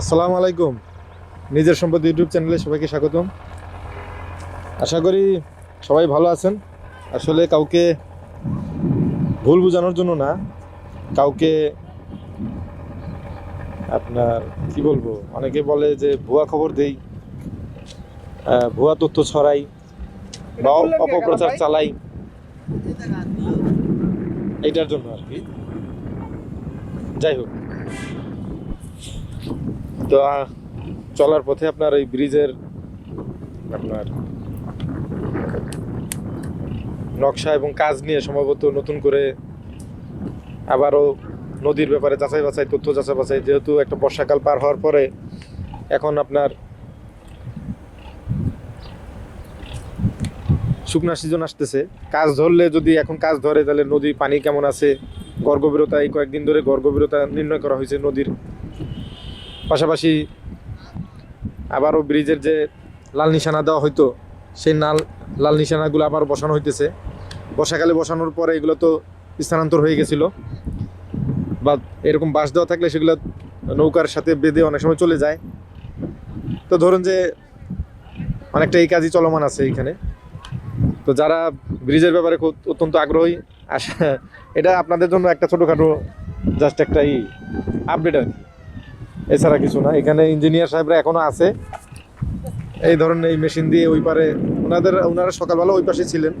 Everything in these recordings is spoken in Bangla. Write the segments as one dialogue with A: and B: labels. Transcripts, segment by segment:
A: আসসালামু আলাইকুম। নিজের সম্পদ ইউটিউব চ্যানেলে সবাইকে স্বাগতম। আশা করি সবাই ভালো আছেন। আসলে কাউকে ভুল বোঝানোর জন্য না কাউকে আপনার কি বলব অনেকে বলে যে ভুয়া খবর দেই ভুয়া তথ্য ছড়াই বা অপপ্রচার চালাই। এইটার জন্য আর কি। যাই হোক। তো চলার পথে আপনার এই ব্রিজের আপনার নকশা এবং কাজ নিয়ে সম্ভবত নতুন করে আবারও নদীর ব্যাপারে যাচাই বাছাই, তথ্য যাচাই বাছাই, যেহেতু একটা বর্ষাকাল পার হওয়ার পরে এখন আপনার শুকনা সিজন আসতেছে। কাজ ধরলে যদি এখন কাজ ধরে, তাহলে নদী পানি কেমন আছে? গর্ভবীরতা এই কয়েকদিন ধরে গর্ভবীরতা নির্ণয় করা হয়েছে নদীর। পাশাপাশি আবারও ব্রিজের যে লাল নিশানা দেওয়া হইতো, সেই নাল, লাল নিশানাগুলো আবার বসানো হইতেছে। বর্ষাকালে বসানোর পরে এগুলো তো স্থানান্তর হয়ে গেছিল। বা এরকম বাঁশ দেওয়া থাকলে সেগুলো নৌকার সাথে বেঁধে অনেক সময় চলে যায়। তো ধরুন যে অনেকটা এই কাজই চলমান আছে এইখানে তো যারা ব্রিজের ব্যাপারে খুব অত্যন্ত আগ্রহী, আশা, এটা আপনাদের জন্য একটা ছোটোখাটো জাস্ট একটা ই আপডেট আর কি। এছাড়া কিছু না। এখানে ইঞ্জিনিয়ার সাহেবরা এখনও আছে। এই ধরনের এই মেশিন দিয়ে ওই পারে ওনাদের, ওনারা সকালবেলা ওই পাশে ছিলেন।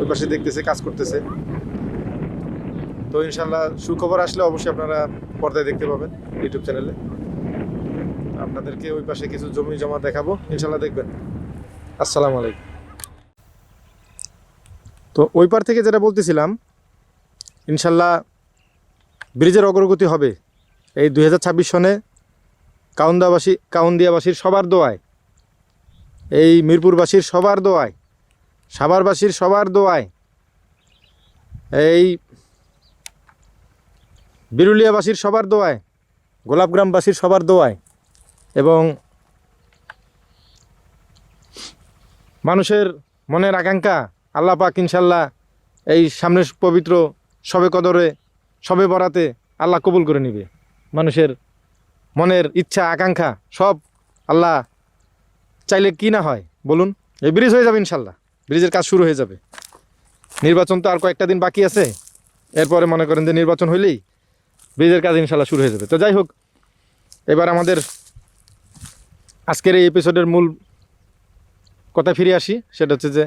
A: ওই পাশে দেখতেছে, কাজ করতেছে। তো ইনশাল্লাহ সুখবর আসলে অবশ্যই আপনারা পর্দায় দেখতে পাবেন ইউটিউব চ্যানেলে। আপনাদেরকে ওই পাশে কিছু জমি জমা দেখাবো। ইনশাল্লাহ দেখবেন। আসসালামু আলাইকুম। তো ওই পার থেকে যেটা বলতেছিলাম ইনশাল্লাহ ব্রিজের অগ্রগতি হবে। এই দু হাজার ছাব্বিশ সনে কাউন্দাবাসী, কাউন্দিয়াবাসীর সবার দোয়ায়। এই মিরপুরবাসীর সবার দোয়ায়, সাভারবাসীর সবার দোয়ায়, এই বিরুলিয়াবাসীর সবার দোয়ায়, গোলাপগ্রামবাসীর সবার দোয়ায় এবং মানুষের মনের আকাঙ্ক্ষা আল্লাহ পাক ইনশাল্লাহ এই সামনের পবিত্র সবে কদরে, সবে বরাতে আল্লাহ কবুল করে নিবে। মানুষের মনের ইচ্ছা, আকাঙ্ক্ষা, সব আল্লাহ চাইলে কি না হয়? বলুন। এই ব্রিজ হয়ে যাবে ইনশাল্লাহ। ব্রিজের কাজ শুরু হয়ে যাবে। নির্বাচন তো আর কয়েকটা দিন বাকি আছে। এরপরে মনে করেন যে নির্বাচন হইলেই ব্রিজের কাজ ইনশাল্লাহ শুরু হয়ে যাবে। তো যাই হোক, এবার আমাদের আজকের এই এপিসোডের মূল কথা ফিরে আসি। সেটা হচ্ছে যে,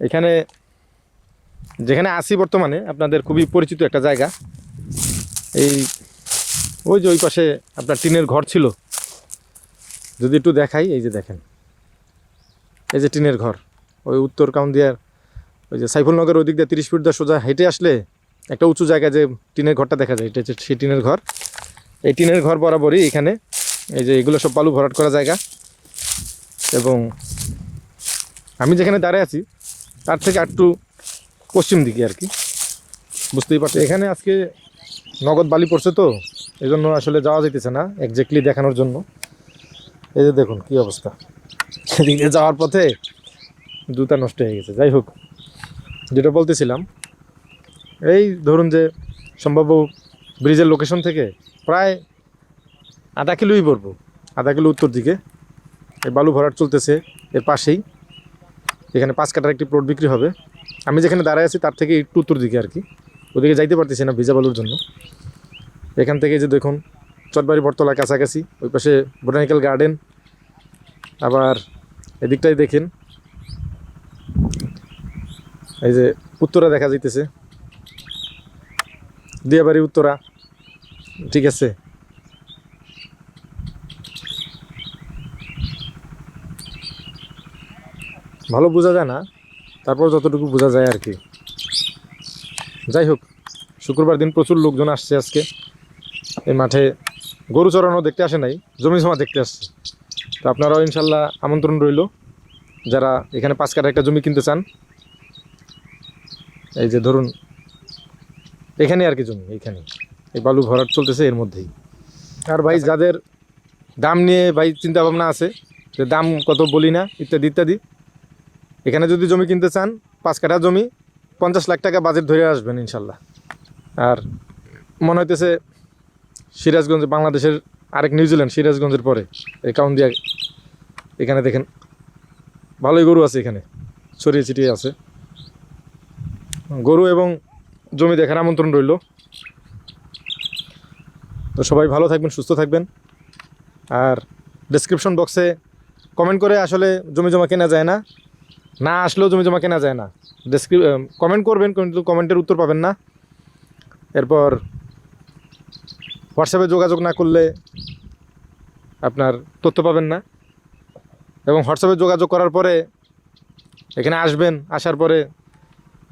A: এখানে যেখানে আসি বর্তমানে, আপনাদের খুবই পরিচিত একটা জায়গা। এই ওই যে ওই পাশে আপনার টিনের ঘর ছিল। যদি একটু দেখাই, এই যে দেখেন। এই যে টিনের ঘর। ওই উত্তর কাউন্দিয়ার ওই যে সাইফুলনগর ওই দিক দিয়ে তিরিশ ফিট দিয়ে সোজা হেঁটে আসলে একটা উঁচু জায়গা যে টিনের ঘরটা দেখা যায়, এটা হচ্ছে সেই টিনের ঘর। এই টিনের ঘর বরাবরই এখানে এই যে এগুলো সব বালু ভরাট করা জায়গা। এবং আমি যেখানে দাঁড়িয়ে আছি, তার থেকে একটু পশ্চিম দিকে আর কি। বুঝতেই পারছ এখানে আজকে নগদ বালি পড়ছে তো। এই জন্য আসলে যাওয়া যাইতেছে না একজ্যাক্টলি দেখানোর জন্য। এই যে দেখুন কি অবস্থা। সেদিকে যাওয়ার পথে জুতা নষ্ট হয়ে গেছে। যাই হোক, যেটা বলতেছিলাম, এই ধরুন যে সম্ভাব্য ব্রিজের লোকেশন থেকে প্রায় আধা কিলোই পড়ব, আধা কিলো উত্তর দিকে। এই বালু ভরাট চলতেছে এর পাশেই। এখানে পাঁচ কাটার একটি প্লট বিক্রি হবে। আমি যেখানে দাঁড়ায় আছি তার থেকে একটু উত্তর দিকে আর কি। ওদিকে যাইতে পারতেছি না ভিজা বালুর জন্য। এখান থেকে যে দেখুন, চটবাড়ি বটতলা কাছাকাছি, ওই পাশে বোটানিক্যাল গার্ডেন আবার এদিকটাই দেখেন। এই যে উত্তরা দেখা যাইতেছে। দিয়াবাড়ি উত্তরা, ঠিক আছে। ভালো বোঝা যায় না, তারপর যতটুকু বোঝা যায় আর কি। যাই হোক, শুক্রবার দিন প্রচুর লোকজন আসছে আজকে। এই মাঠে গরু চড়ানো দেখতে আসে নাই, জমি জমা দেখতে আসছে। তো আপনারাও ইনশাল্লাহ আমন্ত্রণ রইল, যারা এখানে পাঁচ কাটা একটা জমি কিনতে চান। এই যে ধরুন, এখানে আর কি জমি এইখানে এই বালু ভরাট চলতেছে এর মধ্যেই। আর ভাই যাদের দাম নিয়ে ভাই চিন্তা ভাবনা আছে, যে দাম কত বলি না, ইত্যাদি ইত্যাদি, এখানে যদি জমি কিনতে চান, পাঁচ কাঠা জমি, পঞ্চাশ লাখ টাকা বাজেট ধরে আসবেন ইনশাল্লাহ। আর মনে হইতেছে সিরাজগঞ্জ, বাংলাদেশের আরেক নিউজিল্যান্ড সিরাজগঞ্জের পরে। এই কাউন্দিয়া এখানে দেখেন, ভালোই গরু আছে এখানে, ছড়িয়ে ছিটিয়ে আছে। গরু এবং জমি দেখার আমন্ত্রণ রইল। তো সবাই ভালো থাকবেন, সুস্থ থাকবেন। আর ডেসক্রিপশন বক্সে কমেন্ট করে আসলে জমি জমা কেনা যায় না। না আসলেও জমি জমা কেনা যায় না। ডেসক্রিপ কমেন্ট করবেন, কিন্তু কমেন্টের উত্তর পাবেন না। এরপর হোয়াটসঅ্যাপে যোগাযোগ না করলে আপনার তথ্য পাবেন না। এবং হোয়াটসঅ্যাপে যোগাযোগ করার পরে এখানে আসবেন, আসার পরে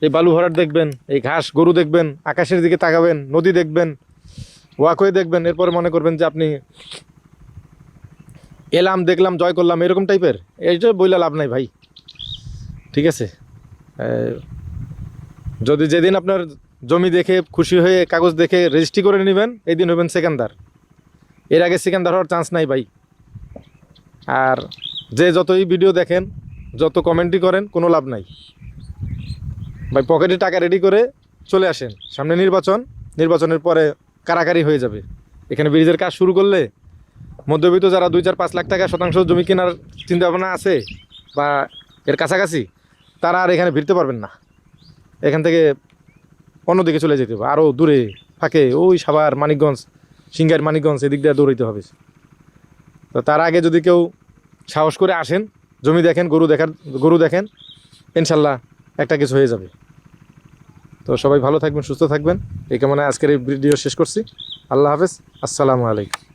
A: এই বালু ভরাট দেখবেন, এই ঘাস গরু দেখবেন, আকাশের দিকে তাকাবেন, নদী দেখবেন ওয়াকওয়ে দেখবেন, এরপরে মনে করবেন যে আপনি এলাম, দেখলাম, জয় করলাম, এরকম টাইপের। এইটা বইলা লাভ নাই ভাই। ঠিক আছে? যদি যেদিন আপনার জমি দেখে খুশি হয়ে কাগজ দেখে রেজিস্ট্রি করে নেবেন, এই দিন হবেন সেকেন্দার এর আগে সেকেন্দার হওয়ার চান্স নাই ভাই। আর যে যতই ভিডিও দেখেন, যত কমেন্টই করেন, কোনো লাভ নাই। ভাই পকেটে টাকা রেডি করে চলে আসেন। সামনে নির্বাচন, নির্বাচনের পরে কারাকারি হয়ে যাবে। এখানে ব্রিজের কাজ শুরু করলে মধ্যবিত্ত যারা দুই চার পাঁচ লাখ টাকা শতাংশ জমি কেনার চিন্তা ভাবনা আছে বা এর কাছাকাছি, তারা আর এখানে ভিড়তে পারবেন না। এখান থেকে অন্যদিকে চলে যেতে হবে। আরও দূরে ফাঁকে ওই সাবার মানিকগঞ্জ, সিঙ্গার মানিকগঞ্জ, এদিক দিয়ে দৌড়াইতে হবে। তো তার আগে যদি কেউ সাহস করে আসেন, জমি দেখেন, গরু দেখার, গরু দেখেন, ইনশাল্লাহ একটা কিছু হয়ে যাবে। তো সবাই ভালো থাকবেন, সুস্থ থাকবেন। এই কামনায় আজকের এই ভিডিও শেষ করছি। আল্লাহ হাফেজ। আসসালামু আলাইকুম।